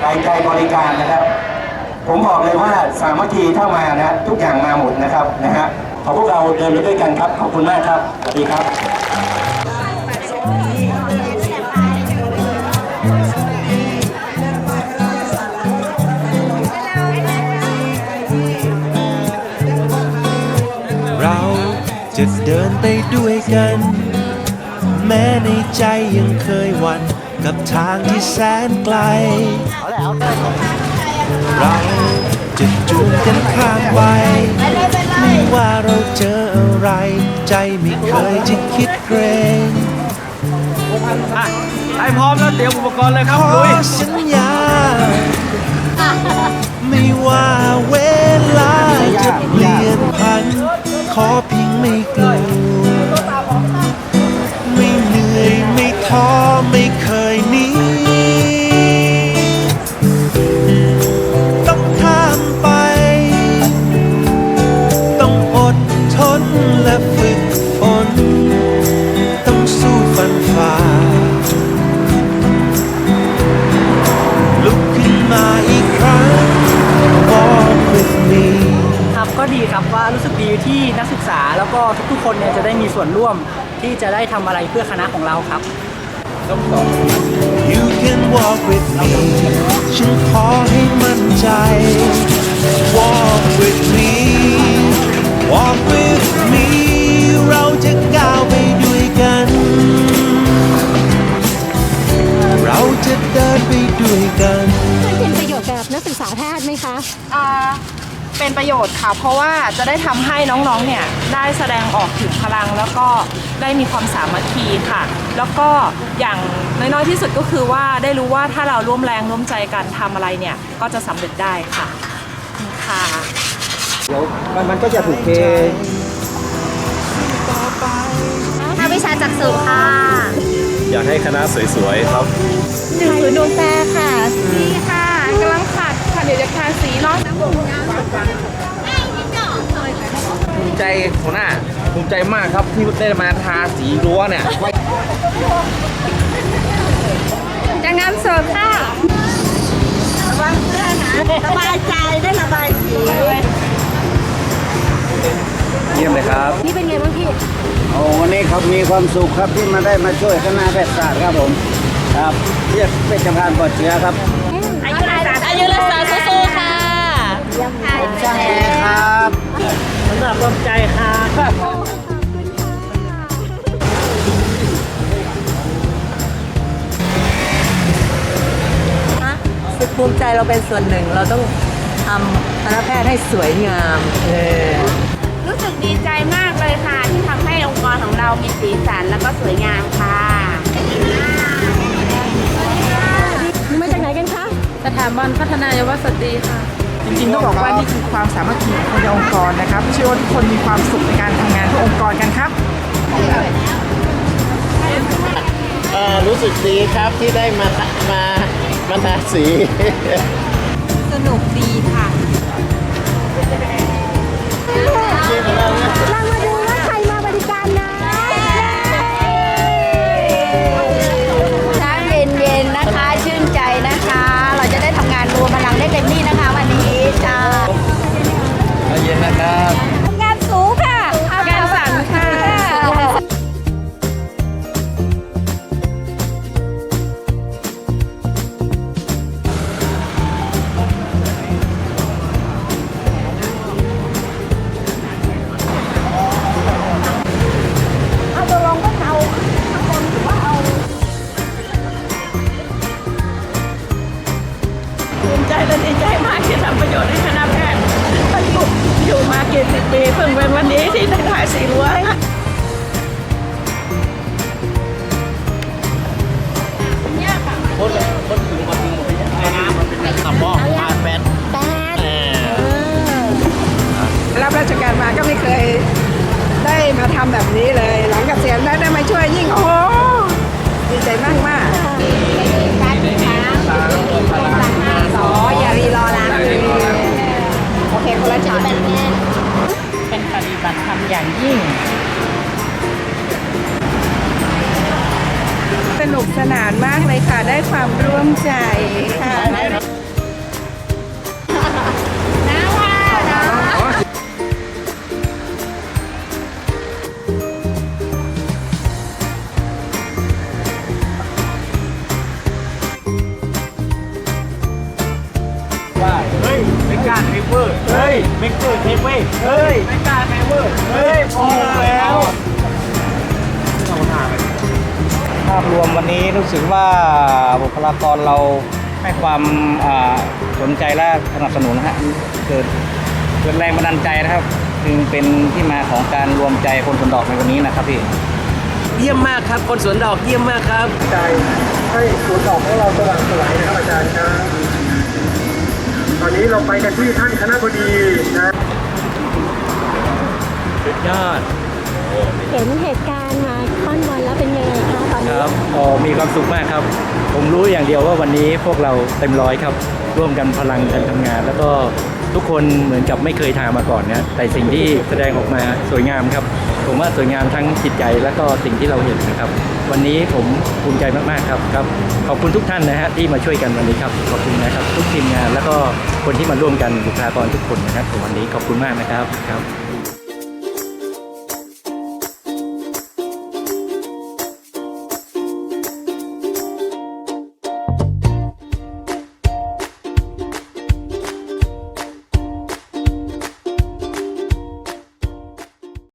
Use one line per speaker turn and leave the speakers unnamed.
ใส่ใจบริการนะครับ ผมบอกเลย
ว่าสามวิธีเข้ามานะทุกอย่างมาหมดนะครับนะฮะขอพวกเราเดินไปด้วยกันครับ ขอบคุณมากครับสวัสดีครับ
เราจะเดินไปด้วยกัน แม้ในใจยังเคยหวั่น กับทางที่แสนไกล เราจะจูงกันข้ามไปไม่ว่าเราเจออะไร ใจไม่เคยจะคิดเกรง
ให้พร้อมแล้วเตรียมอุปกรณ์เลยครับ
ขอ
ลุย
สัญญา ไม่ว่าเวลาจะเปลี่ยนพัน ขอเพียงไม่กลัว
ศึกษาแล้วก็ทุกๆคนเนี่ยจะได้มีส่วนร่วมที่จะได้ทำอะไรเพื่อคณะของเราครับ
You can walk with me ฉันขอให้มั่นใจ Walk with me เป็นป
ระโยชน์ค่ะ
เพราะว่าจะได้ทำให้น้องๆ เนี่ยได้แสดงออกถึงพลังแล้วก็ได้มีความสามัคคีค่ะ แล้วก็อย่างน้อยๆที่สุดก็คือว่าได้รู้ว่าถ้าเราร่วมแรงร่วมใจกันทำอะไรเนี่ยก็จะสำเร็จได้ค่ะค่ะ
มันมันก็จะถูกเท
ภาควิชาจักษุค่ะ
อยากให้คณะสวยๆครับ
หนึ่งศูนย์ดวงแปรค่ะ
นี่ค่ะกำลังขัดค่ะเดี๋ยวจะทาสีเนาะ
ภู มิใจหัวหน้าภูมิใจมากครับที่ได้มาทาสีรั้วเนี่ย
จังงานเสิร์ฟค่ะ
สบายใจได้ระบายสี
เยี่ยมเลยครับ
นี่เป็นไงบ้างพี่
โอ้วันนี้เขามีความสุขครับที่มาได้มาช่วยคณะแพทยศาสตร์ครับผม ครับเรียกเป็นจำพานปลอดเชื้อครับ
อายุรักษาอายุรักษาสู้ๆค่ะ
ใช่ครับ
สำหรับรวมใจค่ะ
สึกภูมิใจเราเป็นส่วนหนึ่งเราต้องทำคณะแพทย์ให้สวยงามเออ
รู้สึกดีใจมากเลยค่ะ ที่ทำให้องค์กรของเรามีสีสันแล้วก็สวยงามค่ะ
มาจากไหนกันคะ
สถาบันพัฒนาเยาวสตรีค่ะ
จริงๆต้องบอกว่านี่คือความสามัคคีของคนในองค์กรนะครับเชื่อว่าทุกคนมีความสุขในการทำงานเพื่อองค์กรกันครับ
รู้สึกดีครับที่ได้มามามาทาสี
สนุกดีค่ะ
สิบปี
เพิ่งเป็นวันนี้ที่ได้ถ่ายสีรวยคน
ค
นถึงมาถึง
หมันเป็นตับบ้องแปดแปดรับราชการมาก็ไม่เคยได้มาทำแบบนี้เลย หลังเกษียณแล้วได้มาช่วยยิ่งโอ้ดีใจมากมาก กสนานมากเลยค่ะ ได้ความร่วมใจค่ะ
เฮ้
ยไม่กาเทเวอร์ เฮ้ยไม่เกอร์เทเวอเฮ้ยเมกาเทเวอร์ เฮ้ยพอแล้วา
พรวมวันนี้รู้สึกว่าบุคลากรเราให้ความอ่าสนใจและสนับสนุนนะฮะเกิดเกิดแรงบันดาลใจนะครับ จึงเป็นที่มาของการรวมใจคนสวนดอกในวันนี้นะครับพี่
เยี่ยมมากครับ คนสวนดอกเยี่ยมมากครับ
ใจให้สวนดอกของเราสว่างไสวยนะครับอาจารย์ครับตอนนี้เราไปกันที่ท่านคณะบดีนะ
สุดยอด
เห็นเหตุการณ์มาค่อนบอลแล้วเป็นยังไง ค
รับอ๋อมีความสุขมากครับ ผมรู้อย่างเดียวว่าวันนี้พวกเราเต็มร้อยครับ ร่วมกันพลังกันทำงาน แล้วก็ทุกคนเหมือนกับไม่เคยทำมาก่อนนะแต่สิ่งที่แสดงออกมาสวยงามครับ ผมว่าสวยงามทั้งจิตใจแล้วก็สิ่งที่เราเห็นนะครับ วันนี้ผมภูมิใจมากๆครับครับ ขอบคุณทุกท่านนะฮะที่มาช่วยกันวันนี้ครับ ขอบคุณนะครับ ทุกทีมงาน แล้วก็คนที่มาร่วมกันบุคลากรทุกคนนะครับวันนี้ขอบคุณมากนะครับครับ